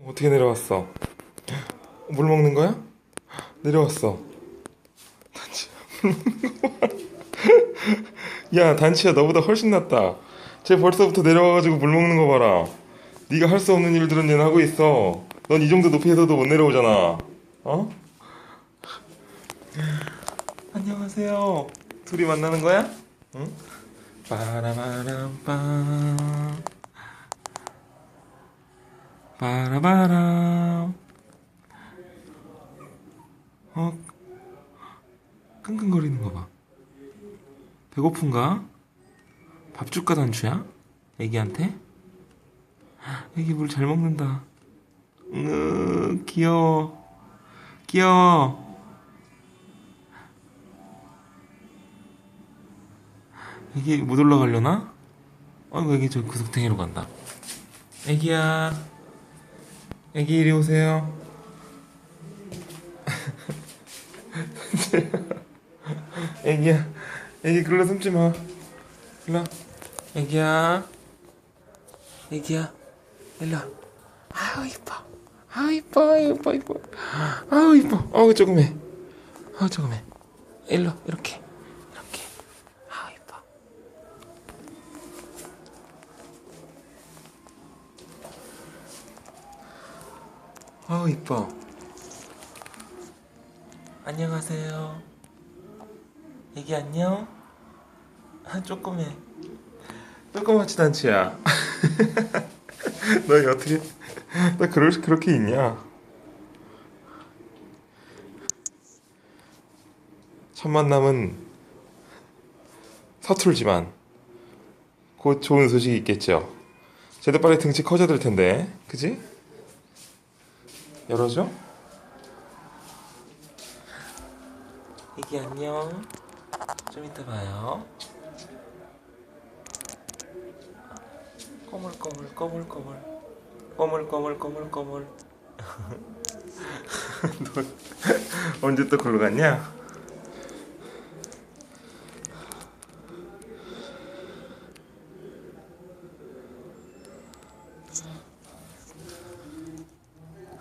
어떻게 내려왔어? 물 먹는 거야? 내려왔어. 단치야, 단치야, 너보다 훨씬 낫다. 쟤 벌써부터 내려와가지고 물 먹는 거 봐라. 네가 할 수 없는 일들은 얘는 하고 있어. 넌 이 정도 높이에서도 못 내려오잖아. 어? 안녕하세요. 둘이 만나는 거야? 응? 빠라바람빰. 바라바람. 어? 끙끙거리는 거 봐. 배고픈가? 밥 줄까 단추야? 애기한테? 애기 물 잘 먹는다. 으, 귀여워. 귀여워. 애기 못 올라가려나? 어이구, 애기 저 구석탱이로 간다. 애기야. 애기 이리 오세요. 애기야, 애기 글로 숨지 마. 일로. 애기야, 애기야, 일로. 아우 이뻐, 아우 이뻐, 이뻐, 이뻐, 아우 이뻐, 아우 조금해, 아우 조금해. 일로 이렇게, 아우 이뻐. 아우 이뻐. 안녕하세요. 애기 안녕. 아 조금해. 조그맣지 단치야. 너 어떻게? 너 그럴 그렇게 있냐? 첫 만남은 서툴지만 곧 좋은 소식이 있겠죠. 쟤도 빨리 등치 커져야 될 텐데, 그지? 열어줘. 애기 안녕. 좀 이따 봐요. 꼬물 꼬물 꼬물 꼬물 꼬물 꼬물 꼬물 꼬물 너 언제 또 걸로 갔냐?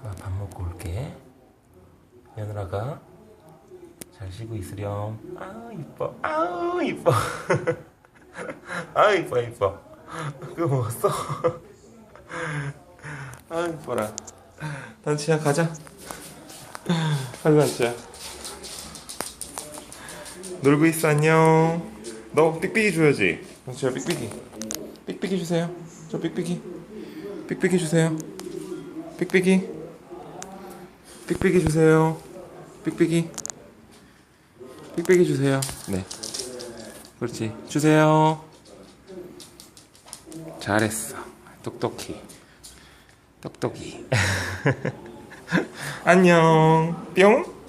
아, 밥 먹고 올게. 며느라가 잘 쉬고 있으렴. 아우 이뻐. 아우 이뻐. 아우 이뻐 이뻐. 그거 먹었어? 아우 이뻐라. 단치야 가자. 빨리 단치야. 놀고 있어 안녕. 너 삑삑이 줘야지. 단치야 삑삑이. 삑삑이 주세요. 저 삑삑이. 삑삑이 주세요. 삑삑이 삑삑이 주세요. 삑삑이. 삑삑이 주세요. 네. 그렇지. 주세요. 잘했어. 똑똑히. 똑똑히. 안녕. 뿅